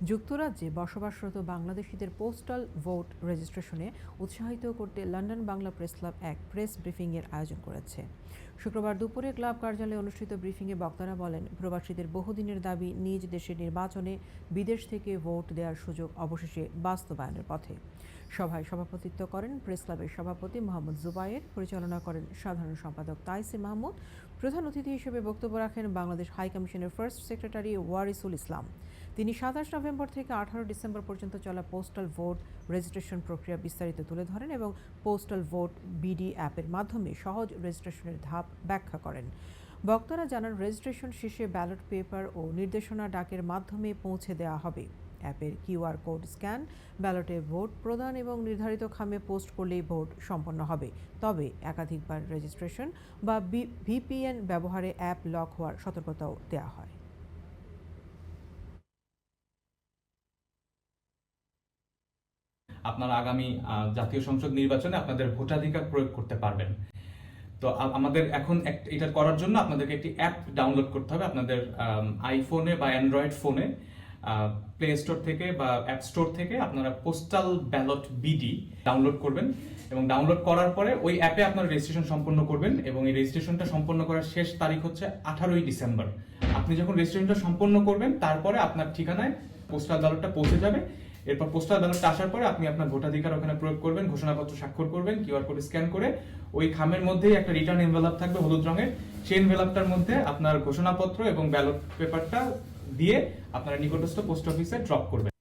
যুক্তরাজ্যে বসবাসরত বাংলাদেশিদের পোস্টাল ভোট রেজিস্ট্রেশনে উৎসাহিত করতে লন্ডন বাংলা প্রেস ক্লাব এক প্রেস ব্রিফিংয়ের আয়োজন করেছে। শুক্রবার দুপুরে ক্লাব কার্যালয়ে অনুষ্ঠিত ব্রিফিংয়ে বক্তারা বলেন, প্রবাসীদের বহুদিনের দাবি নিজ দেশের নির্বাচনে বিদেশ থেকে ভোট দেওয়ার সুযোগ অবশেষে বাস্তবায়নের পথে। সভায় সভাপতিত্ব করেন প্রেস ক্লাবের সভাপতি মোহাম্মদ জুবায়ের, পরিচালনা করেন সাধারণ সম্পাদক তাইসি মাহমুদ, প্রধান অতিথি হিসেবে বক্তব্য রাখেন বাংলাদেশ হাই কমিশনের ফার্স্ট সেক্রেটারি ওয়ারিসুল ইসলাম। তিনি সাতাশ নভেম্বর থেকে আঠারো ডিসেম্বর পর্যন্ত চলা পোস্টাল ভোট রেজিস্ট্রেশন প্রক্রিয়া বিস্তারিত তুলে ধরেন এবং পোস্টাল ভোট বিডি অ্যাপের মাধ্যমে সহজ রেজিস্ট্রেশনের ধাপ ব্যাখ্যা করেন। বক্তারা জানান, রেজিস্ট্রেশন শেষে ব্যালট পেপার ও নির্দেশনা ডাকের মাধ্যমে পৌঁছে দেওয়া হবে। অ্যাপের কিউআর কোড স্ক্যান, ব্যালটে ভোট প্রদান এবং নির্ধারিত খামে পোস্ট করলেই ভোট সম্পন্ন হবে। তবে একাধিকবার রেজিস্ট্রেশন বা ভিপিএন ব্যবহারে অ্যাপ লক হওয়ার সতর্কতাও দেওয়া হয়। আপনারা আগামী জাতীয় সংসদ নির্বাচনে আপনাদের ভোটাধিকার প্রয়োগ করতে পারবেন। তো আমাদের এখন এটা করার জন্য আপনাদেরকে একটি অ্যাপ ডাউনলোড করতে হবে। আপনাদের আইফোনে বা অ্যান্ড্রয়েড ফোনে প্লে স্টোর থেকে বা অ্যাপ স্টোর থেকে আপনারা পোস্টাল ব্যালট বিডি ডাউনলোড করবেন এবং ডাউনলোড করার পরে ওই অ্যাপে আপনারা রেজিস্ট্রেশন সম্পন্ন করবেন এবং এই রেজিস্ট্রেশনটা সম্পন্ন করার শেষ তারিখ হচ্ছে আঠারোই ডিসেম্বর। আপনি যখন রেজিস্ট্রেশনটা সম্পন্ন করবেন, তারপরে আপনার ঠিকানায় পোস্টাল ব্যালটটা পৌঁছে যাবে এরপর পোস্টাল ব্যালটটা আসার পরে আপনি আপনার ভোটাধিকার ওখানে প্রয়োগ করবেন, ঘোষণাপত্র স্বাক্ষর করবেন কিউআর কোড স্ক্যান করে ওই খামের মধ্যেই একটা রিটার্ন এনভেলপ থাকবে হলুদ রঙের। সেই এনভেলপটার মধ্যে আপনার ঘোষণাপত্র এবং ব্যালট পেপারটা দিয়ে আপনারা নিকটস্থ পোস্ট অফিসে ড্রপ করবেন।